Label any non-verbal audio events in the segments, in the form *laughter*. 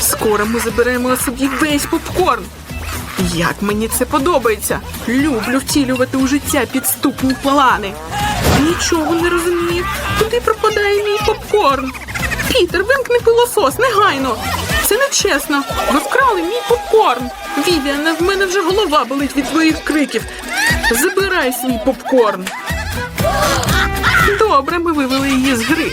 Скоро ми заберемо собі весь попкорн. Як мені це подобається. Люблю втілювати у життя підступні плани. Нічого не розумію. Куди пропадає мій попкорн? Пітер, вимкни пилосос, негайно. Це не чесно. Ви вкрали мій попкорн. Вівіане, в мене вже голова болить від твоїх криків. Забирай свій попкорн. Добре, ми вивели її з гри.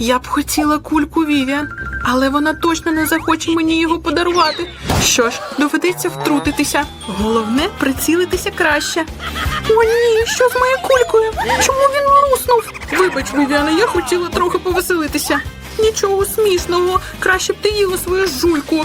Я б хотіла кульку Вівіан, але вона точно не захоче мені його подарувати. Що ж, доведеться втрутитися. Головне прицілитися краще. О, ні, що з моєю кулькою? Чому він луснув? Вибач, Вівіана, я хотіла трохи повеселитися. Нічого смішного, краще б ти їла свою жуйку.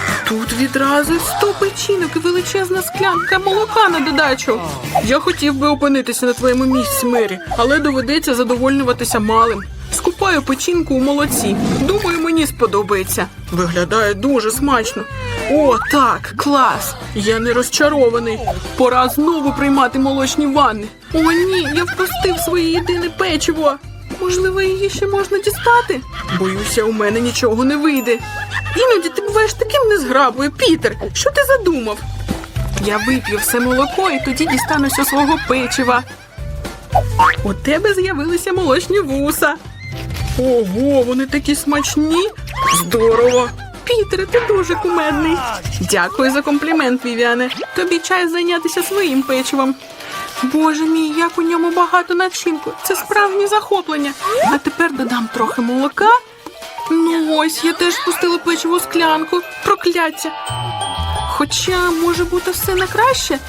Тут відразу сто печінок і величезна склянка молока на додачу. Я хотів би опинитися на твоєму місці, Мері, але доведеться задовольнюватися малим. Скупаю печінку у молоці. Думаю, мені сподобається. Виглядає дуже смачно. О, так, клас! Я не розчарований. Пора знову приймати молочні ванни. О, ні, я впустив своє єдине печиво. Можливо, її ще можна дістати? Боюся, у мене нічого не вийде. Іноді ти буваєш таким незграбою, Пітер. Що ти задумав? Я вип'ю все молоко і тоді дістануся свого печива. У тебе з'явилися молочні вуса. Ого, вони такі смачні. Здорово. Пітере, ти дуже кумедний. Дякую за комплімент, Вівіане. Тобі час зайнятися своїм печивом. Боже мій, як у ньому багато начинку. Це справжнє захоплення. А тепер додам трохи молока. Ну ось, я теж пустила печиво склянку. Прокляття. Хоча може бути все на краще.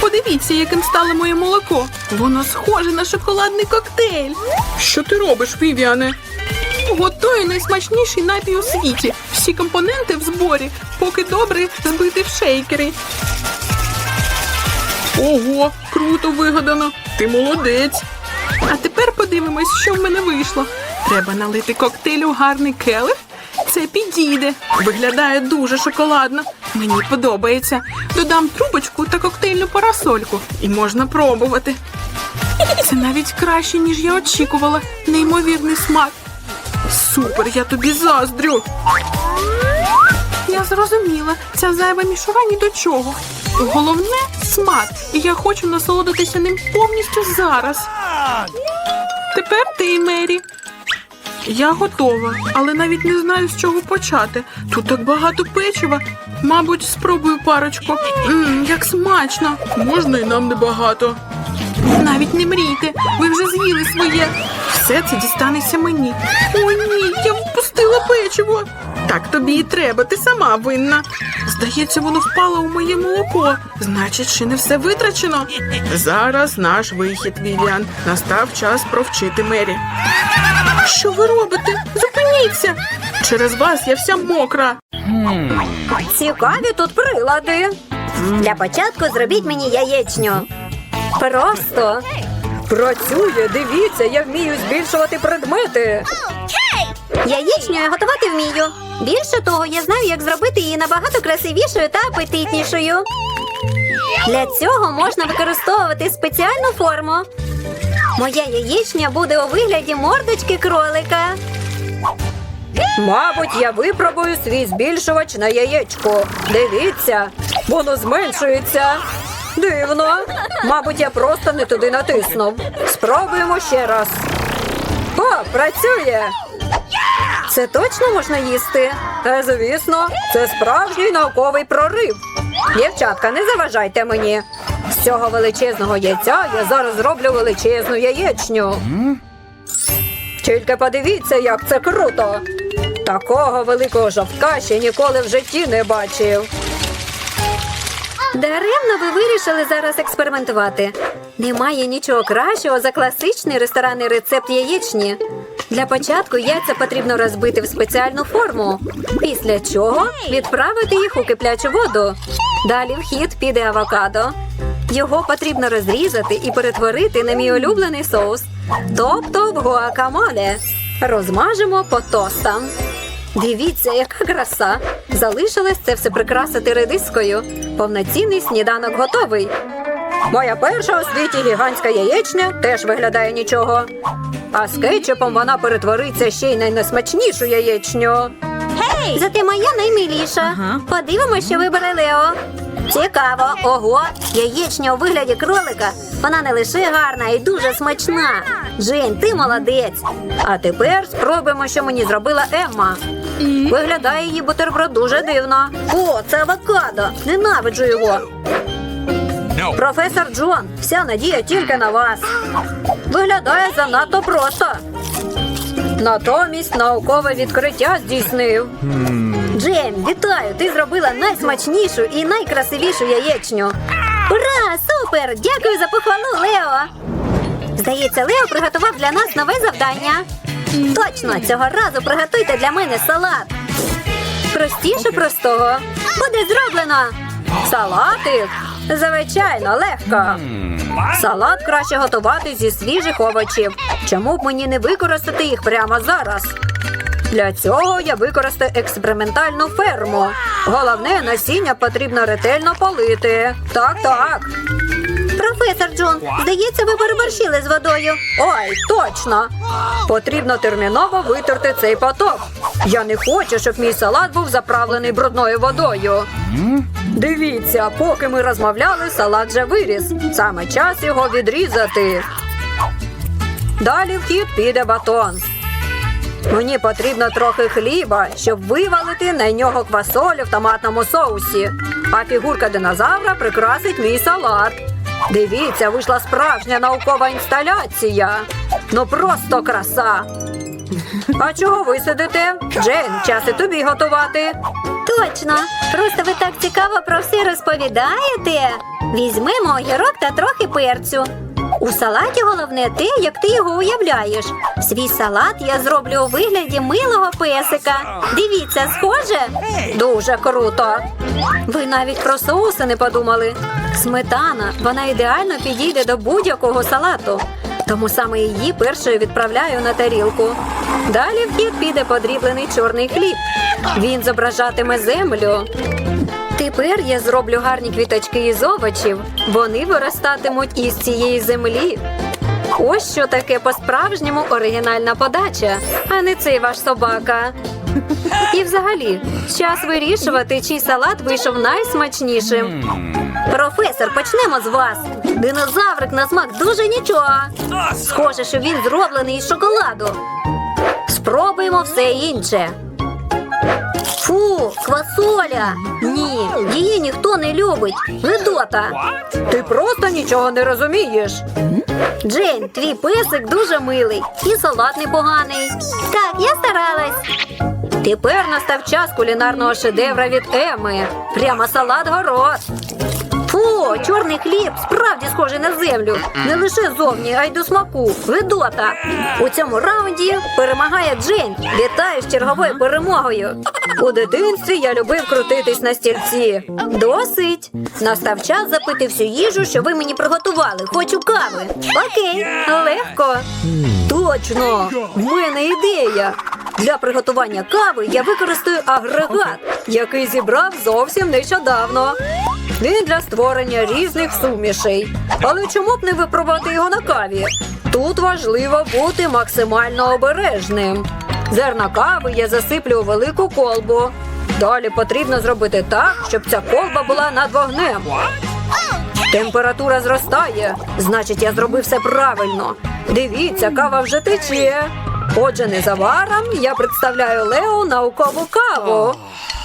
Подивіться, яким стало моє молоко. Воно схоже на шоколадний коктейль. Що ти робиш, Вівіане? Готую найсмачніший напій у світі. Всі компоненти в зборі, поки добре збити в шейкери. Ого, круто вигадано. Ти молодець. А тепер подивимось, що в мене вийшло. Треба налити коктейль у гарний келих. Це підійде. Виглядає дуже шоколадно. Мені подобається. Додам трубочку та коктейльну парасольку. І можна пробувати. Це навіть краще, ніж я очікувала. Неймовірний смак. Супер, я тобі заздрю. Я зрозуміла, ця зайва мішура ні до чого. Головне смак, і я хочу насолодитися ним повністю зараз. Тепер ти, Мері. Я готова, але навіть не знаю, з чого почати. Тут так багато печива. Мабуть, спробую парочку. Мм, як смачно. Можна і нам небагато. Навіть не мрійте, ви вже з'їли своє. Все це дістанеться мені. О, ні, я впустила печиво. Так тобі і треба, ти сама винна. Здається, воно впало у моє молоко. Значить, ще не все витрачено. Зараз наш вихід, Вівіан. Настав час провчити Мері. Що ви робите? Зупиніться! Через вас я вся мокра. Цікаві тут прилади. Для початку зробіть мені яєчню. Просто. Працює, дивіться, я вмію збільшувати предмети. Яєчню я готувати вмію. Більше того, я знаю, як зробити її набагато красивішою та апетитнішою. Для цього можна використовувати спеціальну форму. Моя яєчня буде у вигляді мордочки кролика. Мабуть, я випробую свій збільшувач на яєчко. Дивіться, воно зменшується. Дивно. Мабуть, я просто не туди натиснув. Спробуємо ще раз. О, працює! Це точно можна їсти? Е, звісно, це справжній науковий прорив. Дівчатка, не заважайте мені. Цього величезного яйця я зараз зроблю величезну яєчню. Тільки подивіться, як це круто. Такого великого жовтка ще ніколи в житті не бачив. Даремно ви вирішили зараз експериментувати. Немає нічого кращого за класичний ресторанний рецепт яєчні. Для початку яйця потрібно розбити в спеціальну форму, після чого відправити їх у киплячу воду. Далі в хід піде авокадо. Його потрібно розрізати і перетворити на мій улюблений соус, тобто в гуакамоле. Розмажемо по тостам. Дивіться, яка краса! Залишилось це все прикрасити редискою. Повноцінний сніданок готовий. Моя перша у світі гігантська яєчня теж виглядає нічого. А з кетчупом вона перетвориться ще й на найсмачнішу яєчню. Гей! Зате моя наймиліша. Подивимося, що вибере Лео. Цікаво, ого, яєчня у вигляді кролика. Вона не лише гарна, й дуже смачна. Жень, ти молодець. А тепер спробуємо, що мені зробила Емма. Виглядає її бутерброд дуже дивно. О, це авокадо. Ненавиджу його. Професор Джон, вся надія тільки на вас. Виглядає занадто просто. Натомість наукове відкриття здійснив. Джейм, вітаю! Ти зробила найсмачнішу і найкрасивішу яєчню. Ура! Супер! Дякую за похвалу, Лео! Здається, Лео приготував для нас нове завдання. Точно, цього разу приготуйте для мене салат. Простіше простого. Буде зроблено. Салатик. Звичайно, легко. Салат краще готувати зі свіжих овочів. Чому б мені не використати їх прямо зараз? Для цього я використаю експериментальну ферму. Головне, насіння потрібно ретельно полити. Так, так. Професор Джон, здається, ви переборщили з водою. Ой, точно. Потрібно терміново витерти цей поток. Я не хочу, щоб мій салат був заправлений брудною водою. Дивіться, поки ми розмовляли, салат вже виріс. Саме час його відрізати. Далі в хід піде батон. Мені потрібно трохи хліба, щоб вивалити на нього квасолю в томатному соусі. А фігурка динозавра прикрасить мій салат. Дивіться, вийшла справжня наукова інсталяція. Ну просто краса. А чого ви сидите? Джейн, час і тобі готувати. Точно. Просто ви так цікаво про все розповідаєте. Візьмемо огірок та трохи перцю. У салаті головне те, як ти його уявляєш. Свій салат я зроблю у вигляді милого песика. Дивіться, схоже? Дуже круто. Ви навіть про соуси не подумали. Сметана, вона ідеально підійде до будь-якого салату. Тому саме її першою відправляю на тарілку. Далі в хід піде подріблений чорний хліб. Він зображатиме землю. Тепер я зроблю гарні квіточки із овочів. Вони виростатимуть із цієї землі. Ось що таке по-справжньому оригінальна подача, а не цей ваш собака. І взагалі, час вирішувати, чий салат вийшов найсмачнішим. Професор, почнемо з вас. Динозаврик на смак дуже нічого. Схоже, що він зроблений із шоколаду. Спробуємо все інше. Фу, квасоля! Ні, її ніхто не любить. Гидота. Ти просто нічого не розумієш. Джейн, твій песик дуже милий і салат непоганий. Так, я старалась. Тепер настав час кулінарного шедевра від Еми. Прямо салат город. Фу, чорний хліб справді схожий на землю. Не лише зовні, а й до смаку. Видота. У цьому раунді перемагає Джейн. Вітаю з черговою перемогою. У дитинстві я любив крутитись на стільці. Досить. Настав час запити всю їжу, що ви мені приготували. Хочу кави. Окей, легко. Точно, в мене ідея. Для приготування кави я використаю агрегат, який зібрав зовсім нещодавно. Він для створення різних сумішей. Але чому б не випробувати його на каві? Тут важливо бути максимально обережним. Зерна кави я засиплю у велику колбу. Далі потрібно зробити так, щоб ця колба була над вогнем. Температура зростає, значить, я зробив все правильно. Дивіться, кава вже тече. Отже, незабаром я представляю Лео наукову каву.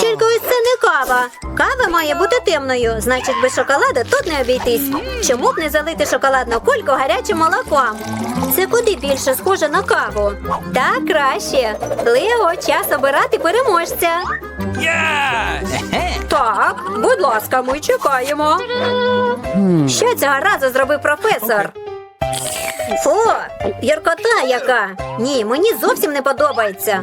Тільки ось це не кава. Кава має бути темною, значить без шоколаду тут не обійтись. Чому б не залити шоколадну кульку гарячим молоком? Це куди більше схоже на каву? Так краще. Лео, час обирати переможця. *laughs* Так, будь ласка, ми чекаємо. Що цього разу зробив професор? Фу, гіркота яка. Ні, мені зовсім не подобається.